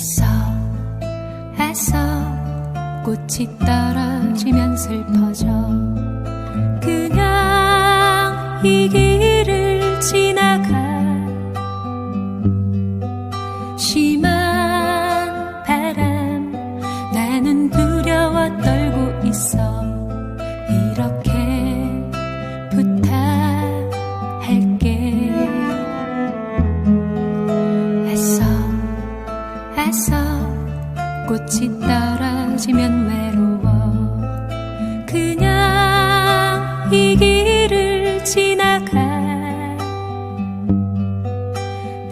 애써 애써 꽃이 떨어지면 슬퍼져. 그냥 이 길을 지나가 애써 꽃이 떨어지면 외로워. 그냥 이 길을 지나가.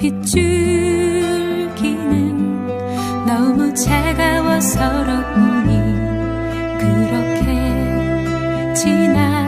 빗줄기는 너무 차가워 서러우니 그렇게 지나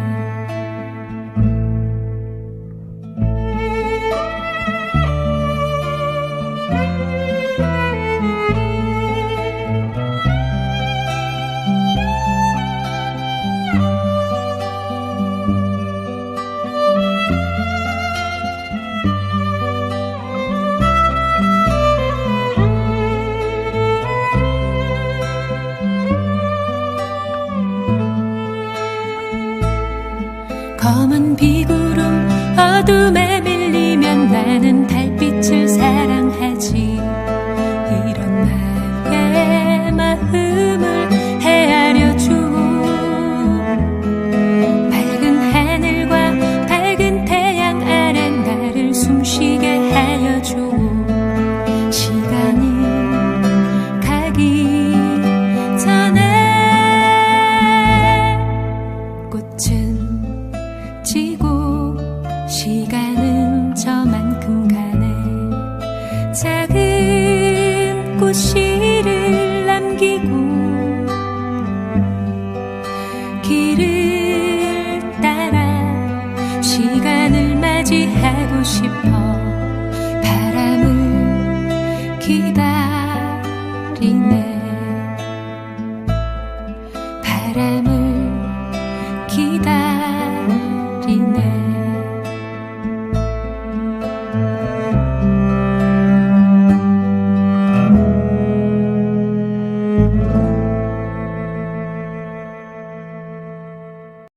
검은 비구름 어둠에 밀리면 나는 달빛을 사랑하지 꽃씨를 남기고 길을 따라 시간을 맞이하고 싶어